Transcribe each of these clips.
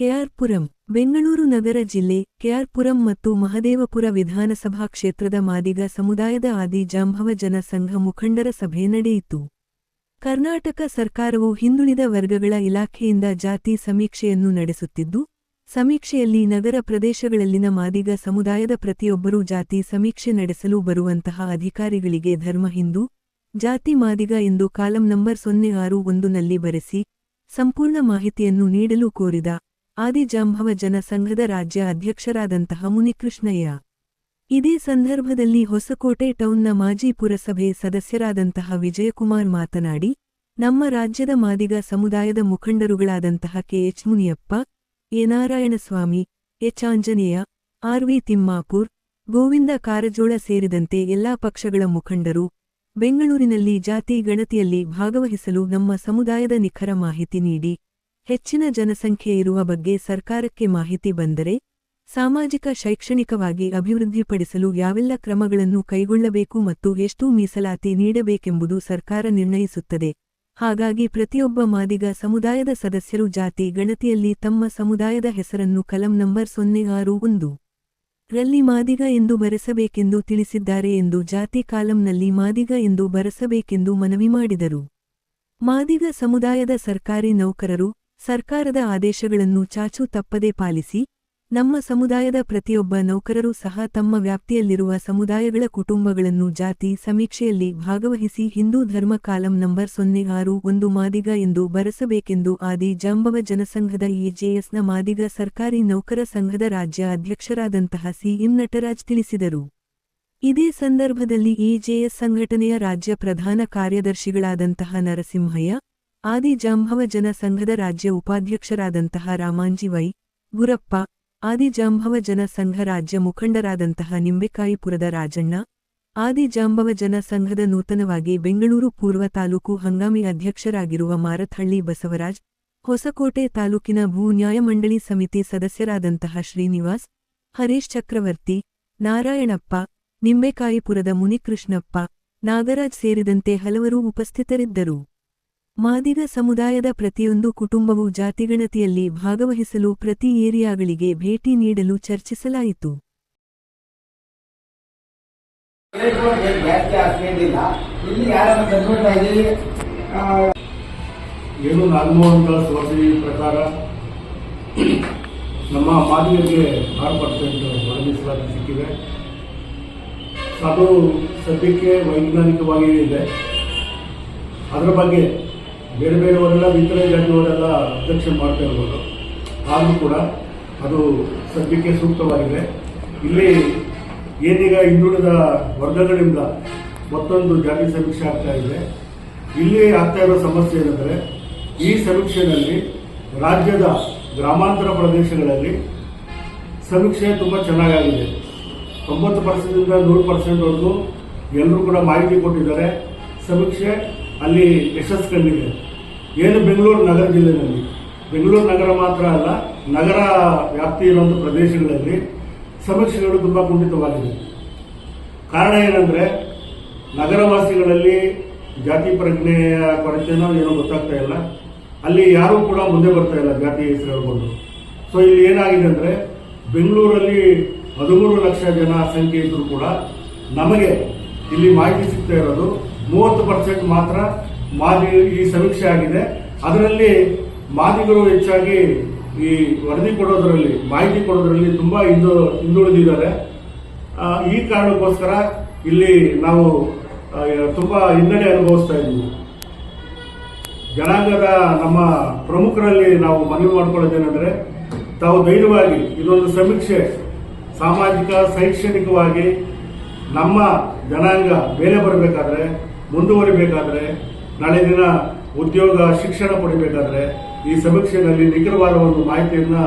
ಕೆಆರ್ಪುರಂ, ಬೆಂಗಳೂರು ನಗರ ಜಿಲ್ಲೆ, ಕೆಆರ್ಪುರಂ ಮತ್ತು ಮಹದೇವಪುರ ವಿಧಾನಸಭಾ ಕ್ಷೇತ್ರದ ಮಾದಿಗ ಸಮುದಾಯದ ಆದಿ ಜಾಂಭವ ಜನ ಸಂಘ ಮುಖಂಡರ ಸಭೆ ನಡೆಯಿತು. ಕರ್ನಾಟಕ ಸರ್ಕಾರವು ಹಿಂದುಳಿದ ವರ್ಗಗಳ ಇಲಾಖೆಯಿಂದ ಜಾತಿ ಸಮೀಕ್ಷೆಯನ್ನು ನಡೆಸುತ್ತಿದ್ದು, ಸಮೀಕ್ಷೆಯಲ್ಲಿ ನಗರ ಪ್ರದೇಶಗಳಲ್ಲಿನ ಮಾದಿಗ ಸಮುದಾಯದ ಪ್ರತಿಯೊಬ್ಬರೂ ಜಾತಿ ಸಮೀಕ್ಷೆ ನಡೆಸಲು ಬರುವಂತಹ ಅಧಿಕಾರಿಗಳಿಗೆ ಧರ್ಮ ಹಿಂದೂ, ಜಾತಿ ಮಾದಿಗ ಎಂದು ಕಾಲಂ ನಂಬರ್ ಸೊನ್ನೆ ಆರು ಒಂದು ನಲ್ಲಿ ಬರೆಸಿ, ಸಂಪೂರ್ಣ ಮಾಹಿತಿಯನ್ನು ನೀಡಲು ಕೋರಿದ. ಆದಿಜಾಂಬವ ಜನಸಂಘದ ರಾಜ್ಯ ಅಧ್ಯಕ್ಷರಾದಂತಹ ಮುನಿಕೃಷ್ಣಯ್ಯ. ಇದೇ ಸಂದರ್ಭದಲ್ಲಿ ಹೊಸಕೋಟೆ ಟೌನ್ನ ಮಾಜಿ ಪುರಸಭೆ ಸದಸ್ಯರಾದಂತಹ ವಿಜಯಕುಮಾರ್ ಮಾತನಾಡಿ, ನಮ್ಮ ರಾಜ್ಯದ ಮಾದಿಗ ಸಮುದಾಯದ ಮುಖಂಡರುಗಳಾದಂತಹ K H Muniyappa, A. Narayanaswamy, H. Anjaneya R V Timmapur, Govind Karjol ಸೇರಿದಂತೆ ಎಲ್ಲಾ ಪಕ್ಷಗಳ ಮುಖಂಡರು, ಬೆಂಗಳೂರಿನಲ್ಲಿ ಜಾತಿ ಗಣತಿಯಲ್ಲಿ ಭಾಗವಹಿಸಲು ನಮ್ಮ ಸಮುದಾಯದ ನಿಖರ ಮಾಹಿತಿ ನೀಡಿ. ಹೆಚ್ಚಿನ ಜನಸಂಖ್ಯೆ ಇರುವ ಬಗ್ಗೆ ಸರ್ಕಾರಕ್ಕೆ ಮಾಹಿತಿ ಬಂದರೆ ಸಾಮಾಜಿಕ, ಶೈಕ್ಷಣಿಕವಾಗಿ ಅಭಿವೃದ್ಧಿಪಡಿಸಲು ಯಾವೆಲ್ಲ ಕ್ರಮಗಳನ್ನು ಕೈಗೊಳ್ಳಬೇಕು ಮತ್ತು ಎಷ್ಟು ಮೀಸಲಾತಿ ನೀಡಬೇಕೆಂಬುದು ಸರ್ಕಾರ ನಿರ್ಣಯಿಸುತ್ತದೆ. ಹಾಗಾಗಿ ಪ್ರತಿಯೊಬ್ಬ ಮಾದಿಗ ಸಮುದಾಯದ ಸದಸ್ಯರು ಜಾತಿ, ಗಣತಿಯಲ್ಲಿ ತಮ್ಮ ಸಮುದಾಯದ ಹೆಸರನ್ನು ಕಲಂ ನಂಬರ್ ಸೊನ್ನೆ ಆರು ಒಂದು ರಲ್ಲಿ ಮಾದಿಗ ಎಂದು ಬರೆಸಬೇಕೆಂದು ತಿಳಿಸಿದ್ದಾರೆ ಎಂದು ಜಾತಿ ಕಾಲಂನಲ್ಲಿ ಮಾದಿಗ ಎಂದು ಬರೆಸಬೇಕೆಂದು ಮನವಿ ಮಾಡಿದರು. ಮಾದಿಗ ಸಮುದಾಯದ ಸರ್ಕಾರಿ ನೌಕರರು ಸರ್ಕಾರದ ಆದೇಶಗಳನ್ನು ಚಾಚು ತಪ್ಪದೇ ಪಾಲಿಸಿ, ನಮ್ಮ ಸಮುದಾಯದ ಪ್ರತಿಯೊಬ್ಬ ನೌಕರರು ಸಹ ತಮ್ಮ ವ್ಯಾಪ್ತಿಯಲ್ಲಿರುವ ಸಮುದಾಯಗಳ ಕುಟುಂಬಗಳನ್ನು ಜಾತಿ, ಸಮೀಕ್ಷೆಯಲ್ಲಿ ಭಾಗವಹಿಸಿ ಹಿಂದೂ ಧರ್ಮ ಕಾಲಂ ನಂಬರ್ ಸೊನ್ನೆ ಆರು ಒಂದು ಮಾದಿಗ ಎಂದು ಬರೆಸಬೇಕೆಂದು ಆದಿ ಜಾಂಬವ ಜನಸಂಘದ ಎಜೆಎಸ್ನ ಮಾದಿಗ ಸರ್ಕಾರಿ ನೌಕರ ಸಂಘದ ರಾಜ್ಯ ಅಧ್ಯಕ್ಷರಾದಂತಹ ಸಿಎಂ ನಟರಾಜ್ ತಿಳಿಸಿದರು. ಇದೇ ಸಂದರ್ಭದಲ್ಲಿ ಎಜೆಎಸ್ ಸಂಘಟನೆಯ ರಾಜ್ಯ ಪ್ರಧಾನ ಕಾರ್ಯದರ್ಶಿಗಳಾದಂತಹ ನರಸಿಂಹಯ್ಯ ಆದಿ ಜಾಂಬವ ಜನ ಸಂಘದ ರಾಜ್ಯ ಉಪಾಧ್ಯಕ್ಷರಾದಂತಹ ರಾಮಾಂಜಿ ವೈ. ಗುರಪ್ಪ ಆದಿಜಾಂಬವ ಜನ ಸಂಘ ರಾಜ್ಯ ಮುಖಂಡರಾದಂತಹ ನಿಂಬೆಕಾಯಿಪುರದ ರಾಜಣ್ಣ ಆದಿಜಾಂಬವ ಜನ ಸಂಘದ ನೂತನವಾಗಿ ಬೆಂಗಳೂರು ಪೂರ್ವ ತಾಲೂಕು ಹಂಗಾಮಿ ಅಧ್ಯಕ್ಷರಾಗಿರುವ ಮಾರಥಹಳ್ಳಿ ಬಸವರಾಜ್, ಹೊಸಕೋಟೆ ತಾಲೂಕಿನ ಭೂ ನ್ಯಾಯಮಂಡಳಿ ಸಮಿತಿ ಸದಸ್ಯರಾದಂತಹ ಶ್ರೀನಿವಾಸ್, ಹರೀಶ್ ಚಕ್ರವರ್ತಿ, ನಾರಾಯಣಪ್ಪ, ನಿಂಬೆಕಾಯಿಪುರದ ಮುನಿಕೃಷ್ಣಪ್ಪ, ನಾಗರಾಜ್ ಸೇರಿದಂತೆ ಹಲವರು ಉಪಸ್ಥಿತರಿದ್ದರು. ಮಾದಿಗ ಸಮುದಾಯದ ಪ್ರತಿಯೊಂದು ಕುಟುಂಬವು ಜಾತಿಗಣತಿಯಲ್ಲಿ ಭಾಗವಹಿಸಲು ಪ್ರತಿ ಏರಿಯಾಗಳಿಗೆ ಭೇಟಿ ನೀಡಲು ಚರ್ಚಿಸಲಾಯಿತು. ಏನು ನಾಗಮೋಹನ್ ದಾಸ್ ವರದಿ ಪ್ರಕಾರ ನಮ್ಮ ಮಾದಿಗರಿಗೆ ಆರು ಪರ್ಸೆಂಟ್ ಸಿಕ್ಕಿದೆ. ಅದು ಸದ್ಯಕ್ಕೆ ವೈಜ್ಞಾನಿಕವಾಗಿ ಇದೆ ಅದರ ಬಗ್ಗೆ ಬೇರೆ ಬೇರೆಯವರೆಲ್ಲ ಇತರೆ ಜಾತಿಯವರೆಲ್ಲ ಅಬ್ಜೆಕ್ಷನ್ ಮಾಡ್ತಾ ಇರ್ಬೋದು. ಆದರೂ ಕೂಡ ಅದು ಸದ್ಯಕ್ಕೆ ಸೂಕ್ತವಾಗಿದೆ. ಇಲ್ಲಿ ಏನೀಗ ಹಿಂದುಳಿದ ವರ್ಗಗಳಿಂದ ಮತ್ತೊಂದು ಜಾತಿ ಸಮೀಕ್ಷೆ ಆಗ್ತಾ ಇದೆ. ಇಲ್ಲಿ ಆಗ್ತಾ ಇರೋ ಸಮಸ್ಯೆ ಏನಂದರೆ, ಈ ಸಮೀಕ್ಷೆಯಲ್ಲಿ ರಾಜ್ಯದ ಗ್ರಾಮಾಂತರ ಪ್ರದೇಶಗಳಲ್ಲಿ ಸಮೀಕ್ಷೆ ತುಂಬ ಚೆನ್ನಾಗಾಗಿದೆ. ತೊಂಬತ್ತು ಪರ್ಸೆಂಟಿಂದ ನೂರು ಪರ್ಸೆಂಟ್ವರೆಗೂ ಎಲ್ಲರೂ ಕೂಡ ಮಾಹಿತಿ ಕೊಟ್ಟಿದ್ದಾರೆ. ಸಮೀಕ್ಷೆ ಅಲ್ಲಿ ಯಶಸ್ಸು ಕಂಡಿದೆ. ಏನು ಬೆಂಗಳೂರು ನಗರ ಜಿಲ್ಲೆಯಲ್ಲಿ ಬೆಂಗಳೂರು ನಗರ ಮಾತ್ರ ಅಲ್ಲ, ನಗರ ವ್ಯಾಪ್ತಿ ಇರುವಂಥ ಪ್ರದೇಶಗಳಲ್ಲಿ ಸಮೀಕ್ಷೆಗಳು ತುಂಬ ಕುಂಠಿತವಾಗಿದೆ. ಕಾರಣ ಏನಂದರೆ, ನಗರವಾಸಿಗಳಲ್ಲಿ ಜಾತಿ ಪ್ರಜ್ಞೆಯ ಕೊರತೆನೋ ಏನೋ ಗೊತ್ತಾಗ್ತಾ ಇಲ್ಲ. ಅಲ್ಲಿ ಯಾರೂ ಕೂಡ ಮುಂದೆ ಬರ್ತಾ ಇಲ್ಲ ಜಾತಿ ಹೆಸರು ಸೊ ಇಲ್ಲಿ ಏನಾಗಿದೆ ಅಂದರೆ, ಬೆಂಗಳೂರಲ್ಲಿ ಹದಿಮೂರು ಲಕ್ಷ ಜನ ಸಂಖ್ಯೆ ಇದ್ದರೂ ಕೂಡ ನಮಗೆ ಇಲ್ಲಿ ಮಾಹಿತಿ ಸಿಗ್ತಾ ಇರೋದು ಮೂವತ್ತು ಪರ್ಸೆಂಟ್ ಮಾತ್ರ ಮಾದಿ ಈ ಸಮೀಕ್ಷೆ ಆಗಿದೆ. ಅದರಲ್ಲಿ ಮಾದಿಗಳು ಹೆಚ್ಚಾಗಿ ಈ ವರದಿ ಕೊಡೋದರಲ್ಲಿ, ಮಾಹಿತಿ ಕೊಡೋದರಲ್ಲಿ ತುಂಬಾ ಹಿಂದು, ಹಿಂದುಳಿದಿದ್ದಾರೆ. ಈ ಕಾರಣಕ್ಕೋಸ್ಕರ ಇಲ್ಲಿ ನಾವು ತುಂಬಾ ಹಿನ್ನಡೆ ಅನುಭವಿಸ್ತಾ ಇದ್ದೀವಿ. ಜನಾಂಗದ ನಮ್ಮ ಪ್ರಮುಖರಲ್ಲಿ ನಾವು ಮನವಿ ಮಾಡ್ಕೊಳ್ಳೋದೇನೆಂದರೆ, ತಾವು ಧೈರ್ಯವಾಗಿ ಇದೊಂದು ಸಮೀಕ್ಷೆ, ಸಾಮಾಜಿಕ, ಶೈಕ್ಷಣಿಕವಾಗಿ ನಮ್ಮ ಜನಾಂಗ ಮೇಲೆ ಬರಬೇಕಾದ್ರೆ, ಮುಂದುವರಿಬೇಕಾದ್ರೆ ನಾಳೆ ದಿನ ಉದ್ಯೋಗ, ಶಿಕ್ಷಣ ಪಡಿಬೇಕಾದ್ರೆ ಈ ಸಮೀಕ್ಷೆಯಲ್ಲಿ ನಿಖರವಾದ ಒಂದು ಮಾಹಿತಿಯನ್ನ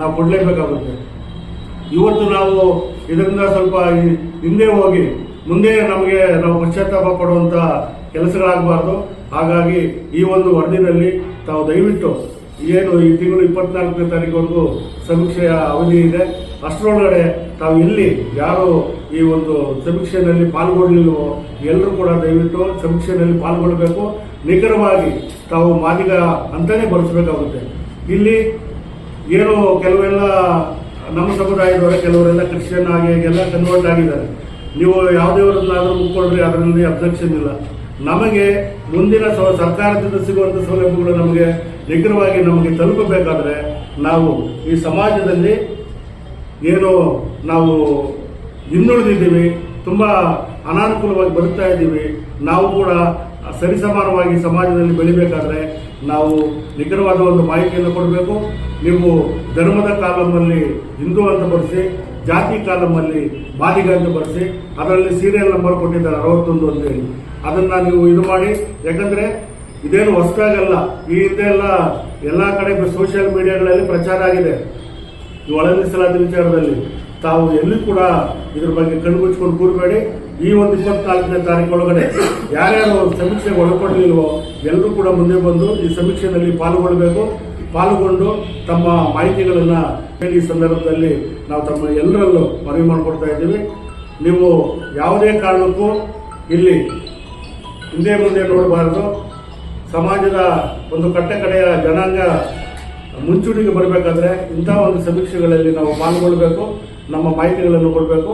ನಾವು ಕೊಡಲೇಬೇಕಾಗುತ್ತೆ. ಇವತ್ತು ನಾವು ಇದರಿಂದ ಸ್ವಲ್ಪ ಹಿಂದೆ ಹೋಗಿ, ಮುಂದೆ ನಮಗೆ ನಾವು ಪಶ್ಚಾತ್ತಾಪ ಪಡುವಂತ ಕೆಲಸಗಳಾಗಬಾರ್ದು. ಹಾಗಾಗಿ ಈ ಒಂದು ವರದಿನಲ್ಲಿ ತಾವು ದಯವಿಟ್ಟು ಏನು ಈ ತಿಂಗಳು ಇಪ್ಪತ್ನಾಲ್ಕನೇ ತಾರೀಕುವರೆಗೂ ಸಮೀಕ್ಷೆಯ ಅವಧಿ ಇದೆ. ಅಷ್ಟರೊಳಗಡೆ ತಾವು ಇಲ್ಲಿ ಯಾರು ಈ ಒಂದು ಸಮೀಕ್ಷೆಯಲ್ಲಿ ಪಾಲ್ಗೊಳ್ಳಿಲ್ವೋ ಎಲ್ಲರೂ ಕೂಡ ದಯವಿಟ್ಟು ಸಮೀಕ್ಷೆಯಲ್ಲಿ ಪಾಲ್ಗೊಳ್ಳಬೇಕು. ನಿಖರವಾಗಿ ತಾವು ಮಾದಿಗ ಅಂತಲೇ ಬಳಸಬೇಕಾಗುತ್ತೆ. ಇಲ್ಲಿ ಏನು ಕೆಲವೆಲ್ಲ ನಮ್ಮ ಸಮುದಾಯದವರ, ಕೆಲವರೆಲ್ಲ ಕ್ರಿಶ್ಚಿಯನ್ ಆಗಿ ಎಲ್ಲ ಕನ್ವರ್ಟ್ ಆಗಿದ್ದಾರೆ. ನೀವು ಯಾವುದೇವರನ್ನಾದ್ರೂ ಮುಕ್ಕೊಂಡ್ರೆ ಅದರಲ್ಲಿ ಅಬ್ಜೆಕ್ಷನ್ ಇಲ್ಲ. ನಮಗೆ ಮುಂದಿನ ಸರ್ಕಾರದಿಂದ ಸಿಗುವಂಥ ಸೌಲಭ್ಯಗಳು ನಮಗೆ ನಿಖರವಾಗಿ ನಮಗೆ ತಲುಪಬೇಕಾದ್ರೆ ನಾವು ಈ ಸಮಾಜದಲ್ಲಿ ಏನು ನಾವು ಹಿಂದುಳಿದಿದ್ದೀವಿ, ತುಂಬ ಅನಾನುಕೂಲವಾಗಿ ಬದುಕ್ತಾ ಇದ್ದೀವಿ, ನಾವು ಕೂಡ ಸರಿಸಮಾನವಾಗಿ ಸಮಾಜದಲ್ಲಿ ಬೆಳಿಬೇಕಾದ್ರೆ ನಾವು ನಿಖರವಾದ ಒಂದು ಮಾಹಿತಿಯನ್ನು ಕೊಡಬೇಕು. ನೀವು ಧರ್ಮದ ಕಾಲಮಲ್ಲಿ ಹಿಂದೂ ಅಂತ ಬರೆಸಿ, ಜಾತಿ ಕಾಲಮಲ್ಲಿ ಬಾಲಿಗ ಅಂತ ಬರೆಸಿ, ಅದರಲ್ಲಿ ಸೀರಿಯಲ್ ನಂಬರ್ ಕೊಟ್ಟಿದ್ದಾರೆ ಅರವತ್ತೊಂದು ಅಂತ ಹೇಳಿ. ಅದನ್ನ ನೀವು ಇದು ಮಾಡಿ, ಯಾಕಂದ್ರೆ ಇದೇನು ಹೊಸದಾಗಲ್ಲ. ಈ ಹಿಂದೆ ಎಲ್ಲ, ಎಲ್ಲಾ ಕಡೆ ಸೋಷಿಯಲ್ ಮೀಡಿಯಾಗಳಲ್ಲಿ ಪ್ರಚಾರ ಆಗಿದೆ. ಈ ಒಳ ಮೀಸಲಾತಿ ವಿಚಾರದಲ್ಲಿ ತಾವು ಎಲ್ಲಿ ಕೂಡ ಇದ್ರ ಬಗ್ಗೆ ಕಣ್ಮುಚ್ಕೊಂಡು ಕೂರಬೇಡಿ. ಈ ಒಂದು ಇಪ್ಪತ್ನಾಲ್ಕನೇ ತಾರೀಕು ಒಳಗಡೆ ಯಾರ್ಯಾರು ಸಮೀಕ್ಷೆಗೆ ಒಳಪಡಲಿಲ್ವೋ ಎಲ್ಲರೂ ಕೂಡ ಮುಂದೆ ಬಂದು ಈ ಸಮೀಕ್ಷೆಯಲ್ಲಿ ಪಾಲ್ಗೊಳ್ಬೇಕು. ಪಾಲ್ಗೊಂಡು ತಮ್ಮ ಮಾಹಿತಿಗಳನ್ನು ಈ ಸಂದರ್ಭದಲ್ಲಿ ನಾವು ತಮ್ಮ ಎಲ್ಲರಲ್ಲೂ ಮನವಿ ಮಾಡಿಕೊಡ್ತಾ ಇದ್ದೀವಿ. ನೀವು ಯಾವುದೇ ಕಾರಣಕ್ಕೂ ಇಲ್ಲಿ ಹಿಂದೆ ಮುಂದೆ ನೋಡಬಾರದು. ಸಮಾಜದ ಒಂದು ಕಟ್ಟಕಡೆಯ ಜನಾಂಗ ಮುಂಚೂಣಿಗೆ ಬರಬೇಕಾದ್ರೆ ಇಂಥ ಒಂದು ಸಮೀಕ್ಷೆಗಳಲ್ಲಿ ನಾವು ಪಾಲ್ಗೊಳ್ಬೇಕು, ನಮ್ಮ ಮಾಹಿತಿಗಳನ್ನು ಕೊಡಬೇಕು.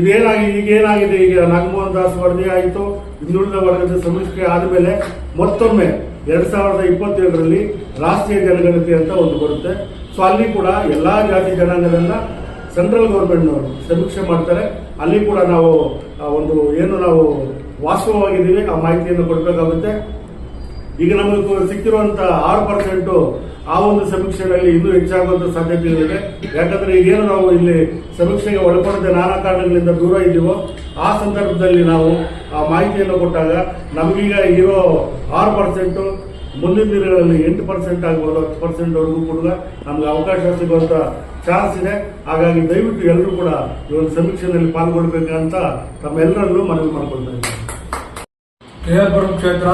ಇದೇನಾಗಿ ಈಗ ಏನಾಗಿದೆ ಈಗ ನಾಗಮೋಹನ್ ದಾಸ್ ವರದಿ ಆಯಿತು, ಹಿಂದುಳಿದ ವರ್ಗದ ಸಮೀಕ್ಷೆ ಆದಮೇಲೆ ಮತ್ತೊಮ್ಮೆ ಎರಡ್ ಸಾವಿರದ ಇಪ್ಪತ್ತೇಳರಲ್ಲಿ ರಾಷ್ಟ್ರೀಯ ಜನಗಣತಿ ಅಂತ ಒಂದು ಬರುತ್ತೆ. ಸೊ ಅಲ್ಲಿ ಕೂಡ ಎಲ್ಲಾ ಜಾತಿ ಜನಾಂಗದನ್ನ ಸೆಂಟ್ರಲ್ ಗೌರ್ಮೆಂಟ್ನವರು ಸಮೀಕ್ಷೆ ಮಾಡ್ತಾರೆ. ಅಲ್ಲಿ ಕೂಡ ನಾವು ಒಂದು, ಏನು ನಾವು ವಾಸ್ತವವಾಗಿದ್ದೀವಿ, ಆ ಮಾಹಿತಿಯನ್ನು ಕೊಡಬೇಕಾಗುತ್ತೆ. ಈಗ ನಮಗೆ ಸಿಕ್ಕಿರುವಂತ ಆರು ಪರ್ಸೆಂಟ್ ಆ ಒಂದು ಸಮೀಕ್ಷೆಯಲ್ಲಿ ಇನ್ನೂ ಹೆಚ್ಚಾಗುವಂತ ಇದೆ ಯಾಕಂದ್ರೆ ಈಗೇನು ನಾವು ಇಲ್ಲಿ ಸಮೀಕ್ಷೆಗೆ ಒಳಪಡದೆ ನಾನಾ ಕಾರಣಗಳಿಂದ ದೂರ ಇದ್ದೀವೋ, ಆ ಸಂದರ್ಭದಲ್ಲಿ ನಾವು ಆ ಮಾಹಿತಿಯನ್ನು ಕೊಟ್ಟಾಗ ನಮಗೀಗ ಇರೋ ಆರು ಪರ್ಸೆಂಟ್ ಮುಂದಿನ ದಿನಗಳಲ್ಲಿ ಎಂಟು ಪರ್ಸೆಂಟ್ ಆಗ್ಬೋದು, ಹತ್ತು ಪರ್ಸೆಂಟ್ ವರೆಗೂ ಕೂಡ ನಮ್ಗೆ ಅವಕಾಶ ಸಿಗುವಂತ ಚಾನ್ಸ್ ಇದೆ. ಹಾಗಾಗಿ ದಯವಿಟ್ಟು ಎಲ್ಲರೂ ಕೂಡ ಈ ಒಂದು ಸಮೀಕ್ಷೆಯಲ್ಲಿ ಪಾಲ್ಗೊಳ್ಬೇಕಂತ ತಮ್ಮೆಲ್ಲರಲ್ಲೂ ಮನವಿ ಮಾಡಿಕೊಳ್ತಾ ಇದ್ದೀನಿ. ಕೆಆರ್ಪುರಂ ಕ್ಷೇತ್ರ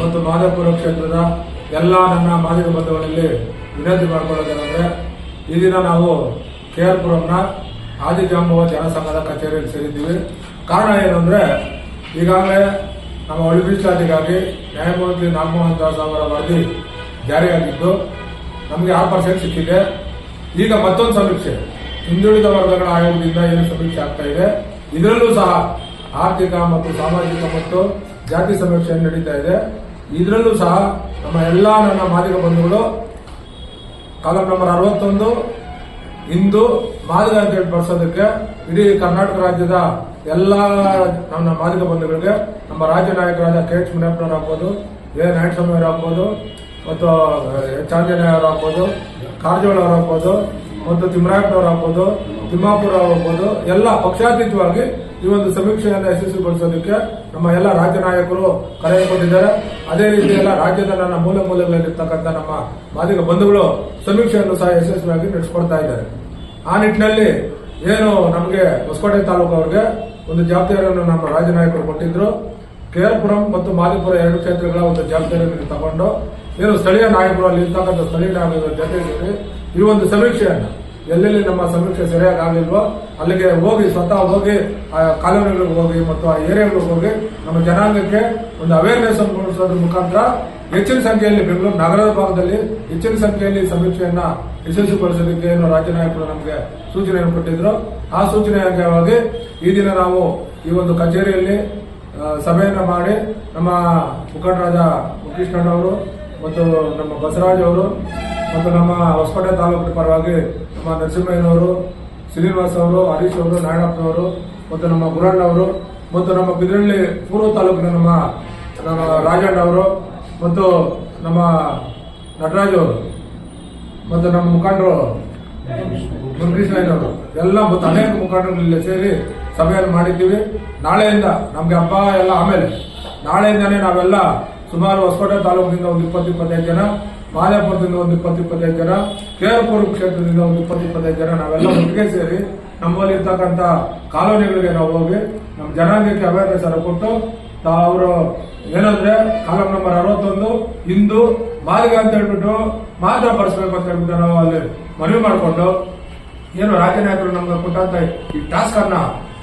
ಮತ್ತು ಮಾದಪುರ ಕ್ಷೇತ್ರದ ಎಲ್ಲ ನನ್ನ ಮಾದಿಗ ಬಂಧುಗಳಲ್ಲಿ ವಿನಂತಿ ಮಾಡಿಕೊಳ್ಳೋದೇನೆಂದರೆ ಈ ದಿನ ನಾವು ಕೆಆರ್ಪುರಂನ ಆದಿಜಾಂಬವ ಜನಸಂಘದ ಕಚೇರಿಯಲ್ಲಿ ಸೇರಿದ್ದೀವಿ. ಕಾರಣ ಏನು ಅಂದ್ರೆ ಈಗಾಗಲೇ ನಮ್ಮ ಒಳಬಿ ಮೀಸಲಾತಿಗಾಗಿ ನ್ಯಾಯಮೂರ್ತಿ ನಾಗಮೋಹನ್ ದಾಸ್ ಅವರ ವರದಿ ಜಾರಿಯಾಗಿದ್ದು, ನಮಗೆ ಆರು ಪರ್ಸೆಂಟ್ ಸಿಕ್ಕಿದೆ. ಈಗ ಮತ್ತೊಂದು ಸಮೀಕ್ಷೆ. ಹಿಂದುಳಿದ ವರ್ಗಗಳ ಆಯೋಗದಿಂದ ಏನು ಸಮೀಕ್ಷೆ ಆಗ್ತಾ ಇದೆ? ಇದರಲ್ಲೂ ಸಹ ಆರ್ಥಿಕ ಮತ್ತು ಸಾಮಾಜಿಕ ಮತ್ತು ಜಾತಿ ಸಮೀಕ್ಷೆ ನಡೀತಾ ಇದೆ. ಇದರಲ್ಲೂ ಸಹ ನಮ್ಮ ಎಲ್ಲ ನನ್ನ ಮಾದಿಗ ಬಂಧುಗಳು, ಕಾಲಂ ನಂಬರ್ ಅರವತ್ತೊಂದು, ಇಂದು ಮಾದಿಗ ಅಂತ ಹೇಳಿ ಬಳಸೋದಕ್ಕೆ ಇಡೀ ಕರ್ನಾಟಕ ರಾಜ್ಯದ ಎಲ್ಲ ನನ್ನ ಮಾದಿಗ ಬಂಧುಗಳಿಗೆ, ನಮ್ಮ ರಾಜ್ಯ ನಾಯಕರಾದ ಕೆ ಎಚ್ ಮುನಿಯಪ್ಪನವ್ರು ಆಗ್ಬೋದು, ಎ ನಾಯಕಸ್ವಾಮಿಯವರು ಆಗ್ಬೋದು, ಮತ್ತು ಎಚ್ ಆಂಜನೇಯ ಅವರು ಆಗ್ಬೋದು, ಕಾರಜೋಳ ಅವರು ಆಗ್ಬೋದು, ಮತ್ತು ತಿಮ್ಮರಾಯಪ್ಪನವರು ಆಗ್ಬೋದು, ತಿಮ್ಮಾಪುರ ಆಗ್ಬೋದು, ಎಲ್ಲ ಪಕ್ಷಾತೀತವಾಗಿ ಈ ಒಂದು ಸಮೀಕ್ಷೆಯನ್ನು ಯಶಸ್ವಿಗೊಳಿಸೋದಕ್ಕೆ ನಮ್ಮ ಎಲ್ಲ ರಾಜ್ಯ ನಾಯಕರು ಕರೆ ಕೊಟ್ಟಿದ್ದಾರೆ. ಅದೇ ರೀತಿ ಎಲ್ಲ ರಾಜ್ಯದ ನನ್ನ ಮೂಲ ಮೂಲೆಗಳಲ್ಲಿರ್ತಕ್ಕಂಥ ನಮ್ಮ ಮಾದಿಗ ಬಂಧುಗಳು ಸಮೀಕ್ಷೆಯನ್ನು ಸಹ ಯಶಸ್ವಿಯಾಗಿ ನಡೆಸಿಕೊಡ್ತಾ ಇದ್ದಾರೆ. ಆ ನಿಟ್ಟಿನಲ್ಲಿ ಏನು ನಮಗೆ ಹೊಸಕೋಟೆ ತಾಲೂಕು ಅವರಿಗೆ ಒಂದು ಜವಾಬ್ದಾರಿಯನ್ನು ನಮ್ಮ ರಾಜ್ಯ ನಾಯಕರು ಕೊಟ್ಟಿದ್ರು. ಕೇರಪುರಂ ಮತ್ತು ಮಾದಿಪುರ ಎರಡು ಕ್ಷೇತ್ರಗಳ ಒಂದು ಜವಾಬ್ದಾರಿಯನ್ನು ತಗೊಂಡು, ಏನು ಸ್ಥಳೀಯ ನಾಯಕರು ಅಲ್ಲಿ ಇರ್ತಕ್ಕಂಥ ಸ್ಥಳೀಯ ನಾಯಕರ ಜೊತೆ ಈ ಒಂದು ಸಮೀಕ್ಷೆಯನ್ನು ಎಲ್ಲೆಲ್ಲಿ ನಮ್ಮ ಸಮೀಕ್ಷೆ ಸರಿಯಾಗಿ ಆಗಲಿಲ್ವೋ ಅಲ್ಲಿಗೆ ಹೋಗಿ ಸ್ವತಃ ಹೋಗಿ, ಆ ಕಾಲೋನಿಗಳಿಗೆ ಹೋಗಿ ಮತ್ತು ಆ ಏರಿಯಾಗಳಿಗೆ ಹೋಗಿ ನಮ್ಮ ಜನಾಂಗಕ್ಕೆ ಒಂದು ಅವೇರ್ನೆಸ್ ಮೂಡಿಸೋದ್ರ ಮುಖಾಂತರ ಹೆಚ್ಚಿನ ಸಂಖ್ಯೆಯಲ್ಲಿ ಬೆಂಗಳೂರು ನಗರದ ಭಾಗದಲ್ಲಿ ಹೆಚ್ಚಿನ ಸಂಖ್ಯೆಯಲ್ಲಿ ಸಮೀಕ್ಷೆಯನ್ನ ಯಶಸ್ವಿಗೊಳಿಸಲಿಕ್ಕೆ ಏನು ರಾಜ್ಯ ನಾಯಕರು ನಮಗೆ ಸೂಚನೆಯನ್ನು ಕೊಟ್ಟಿದ್ರು. ಆ ಸೂಚನೆ ಅಂಗವಾಗಿ ಈ ದಿನ ನಾವು ಈ ಒಂದು ಕಚೇರಿಯಲ್ಲಿ ಸಭೆಯನ್ನು ಮಾಡಿ ನಮ್ಮ ಮುಖಂಡರಾದ ಅವರು ಮತ್ತು ನಮ್ಮ ಬಸವರಾಜ್ ಅವರು ಮತ್ತು ನಮ್ಮ ಹೊಸಪೇಟೆ ತಾಲೂಕಿನ ಪರವಾಗಿ ನಮ್ಮ ನರಸಿಂಹಯ್ಯನವರು ಶ್ರೀನಿವಾಸ್ ಅವರು ಹರೀಶ್ ಅವರು ನಾರಾಯಣಪ್ಪನವರು ಮತ್ತು ನಮ್ಮ ಗುರಣ್ಣ ಅವರು ಮತ್ತು ನಮ್ಮ ಬಿದ್ರಳ್ಳಿ ಪೂರ್ವ ತಾಲೂಕಿನ ನಮ್ಮ ನಮ್ಮ ರಾಜಣ್ಣ ಅವರು ಮತ್ತು ನಮ್ಮ ನಟರಾಜ್ ಅವರು ಮತ್ತು ನಮ್ಮ ಮುಖಂಡರು ಮುನ್ಕೃಷ್ಣಯ್ಯನವರು ಎಲ್ಲ ಮತ್ತು ಅನೇಕ ಮುಖಂಡರು ಇಲ್ಲಿ ಸೇರಿ ಸಭೆಯನ್ನು ಮಾಡಿದ್ದೀವಿ. ನಾಳೆಯಿಂದ ನಮಗೆ ಹಬ್ಬ ಎಲ್ಲ ಆಮೇಲೆ. ನಾಳೆಯಿಂದಾನೇ ನಾವೆಲ್ಲ ಸುಮಾರು ಹೊಸಕೋಟೆ ತಾಲೂಕಿನಿಂದ ಒಂದು ಇಪ್ಪತ್ತು, ಇಪ್ಪತ್ತೈದು ಜನ ಮಾದೇಪುರದಿಂದ ಒಂದು ಇಪ್ಪತ್ತು ಇಪ್ಪತ್ತೈದು ಜನ ಕೇರಪುರ ಕ್ಷೇತ್ರದಿಂದ ಒಂದು ಇಪ್ಪತ್ತು ಇಪ್ಪತ್ತೈದು ಜನ, ನಾವೆಲ್ಲ ಒಟ್ಟಿಗೆ ಸೇರಿ ನಮ್ಮಲ್ಲಿ ಇರ್ತಕ್ಕಂಥ ಕಾಲೋನಿಗಳಿಗೆ ನಾವು ಹೋಗಿ ನಮ್ಮ ಜನಾಂಗಕ್ಕೆ ಅವೇರ್ನೆಸ್ ಅನ್ನು ಕೊಟ್ಟು ಅವರು ಏನಂದ್ರೆ ಕಾಲಂ ನಂಬರ್ ಅರವತ್ತೊಂದು ಇಂದು ಮಾಲಿಗೆ ಅಂತ ಹೇಳ್ಬಿಟ್ಟು ಮಾತ್ರ ಬರ್ಸ್ಬೇಕು ಅಂತ ಹೇಳ್ಬಿಟ್ಟು ನಾವು ಅಲ್ಲಿ ಮನವಿ ಮಾಡಿಕೊಂಡು ಏನು ರಾಜ್ಯ ನಾಯಕರು ನಮ್ಗೆ ಕೊಟ್ಟಂತ ಈ ಟಾಸ್ಕ್ ಅನ್ನ